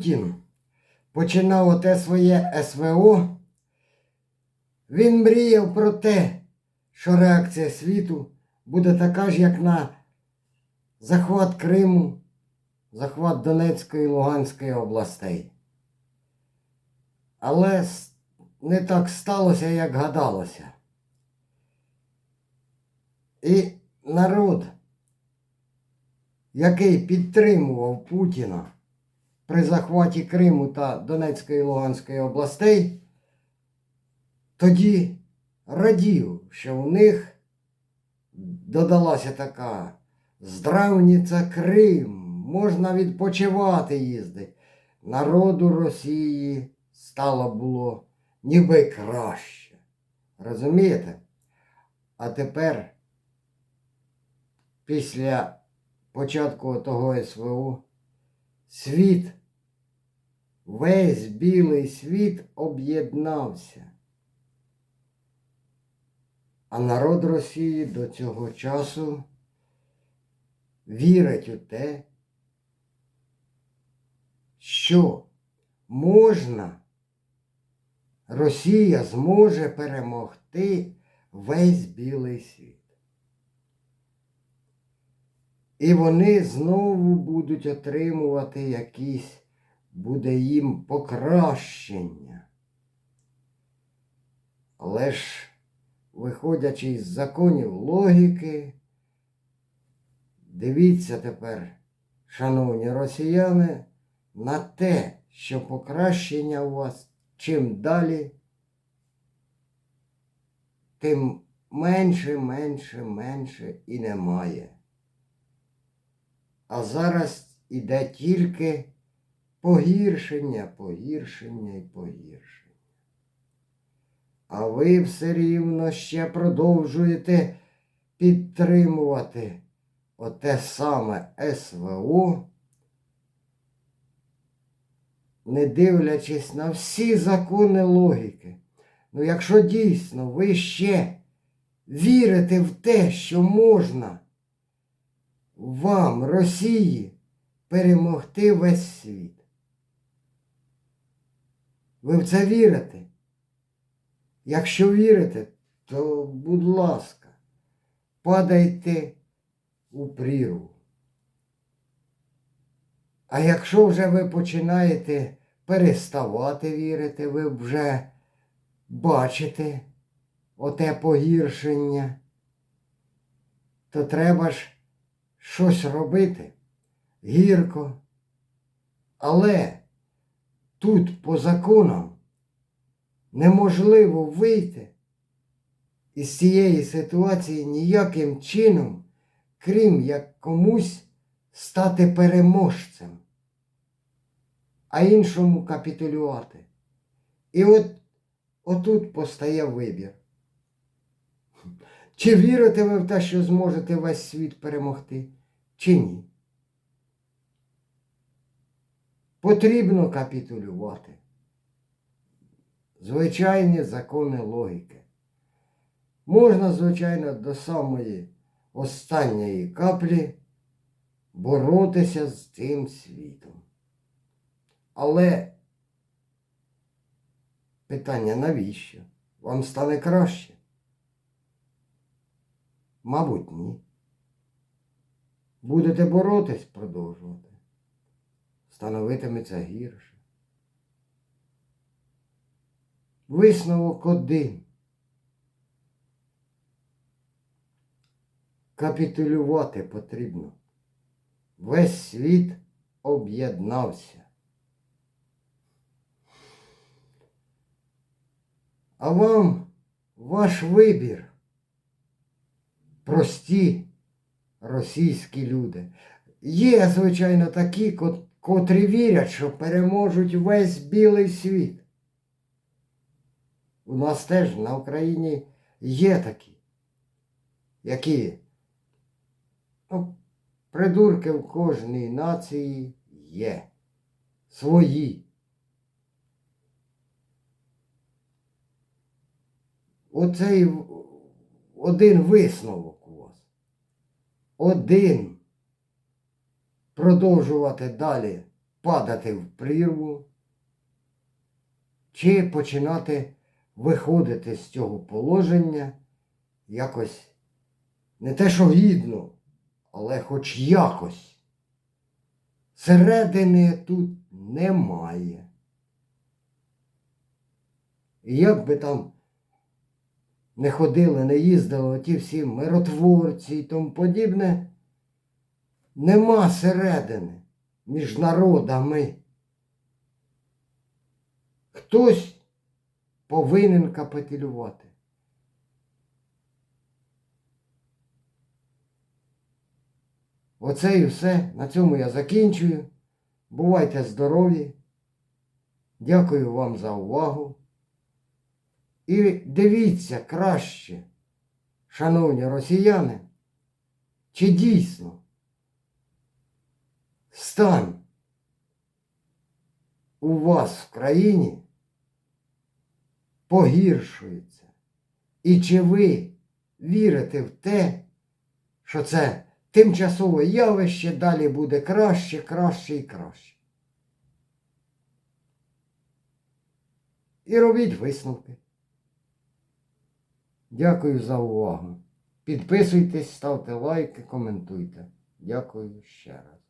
Путін починав оте своє СВО, він мріяв про те, що реакція світу буде така ж, як на захват Криму, захват Донецької і Луганської областей. Але не так сталося, як гадалося. І народ, який підтримував Путіна при захваті Криму та Донецької і Луганської областей, тоді радів, що у них додалася така здравниця Крим, можна відпочивати їздити. Народу Росії стало було ніби краще. Розумієте? А тепер, після початку того СВО, світ, весь білий світ об'єднався. А народ Росії до цього часу вірить у те, що можна, Росія зможе перемогти весь білий світ. І вони знову будуть отримувати якісь, буде їм покращення. Ж, виходячи із законів логіки, дивіться тепер, шановні росіяни, на те, що покращення у вас чим далі, тим менше, менше, менше і немає. А зараз іде тільки погіршення, погіршення і погіршення. А ви все рівно ще продовжуєте підтримувати оте саме СВО, не дивлячись на всі закони логіки. Ну, якщо дійсно ви ще вірите в те, що можна вам, Росії, перемогти весь світ. Ви в це вірите? Якщо вірите, то, будь ласка, падайте у прірву. А якщо вже ви починаєте переставати вірити, ви вже бачите оте погіршення, то треба ж щось робити гірко. Але тут по законам неможливо вийти із цієї ситуації ніяким чином, крім як комусь стати переможцем, а іншому капітулювати. І от отут постає вибір. Чи вірите ви в те, що зможете весь світ перемогти, чи ні? Потрібно капітулювати. Звичайні закони логіки. Можна, звичайно, до самої останньої каплі боротися з цим світом. Але питання навіщо? Вам стане краще? Мабуть, ні. Будете боротись, продовжувати. Становитиметься гірше. Висновок один. Капітулювати потрібно. Весь світ об'єднався. А вам ваш вибір. Прості російські люди. Є, звичайно, такі, котрі вірять, що переможуть весь білий світ. У нас теж на Україні є такі, які ну, придурки в кожній нації є. Свої. Оцей один висновок у вас. Один. Продовжувати далі падати в прірву, чи починати виходити з цього положення якось не те, що гідно, але хоч якось. Середини тут немає. І як би там не ходили, не їздили оті всі миротворці і тому подібне, нема середини між народами. Хтось повинен капітулювати. Оце і все. На цьому я закінчую. Бувайте здорові. Дякую вам за увагу. І дивіться краще, шановні росіяни, чи дійсно стан у вас в країні погіршується. І чи ви вірите в те, що це тимчасове явище далі буде краще, краще і краще. І робіть висновки. Дякую за увагу. Підписуйтесь, ставте лайки, коментуйте. Дякую ще раз.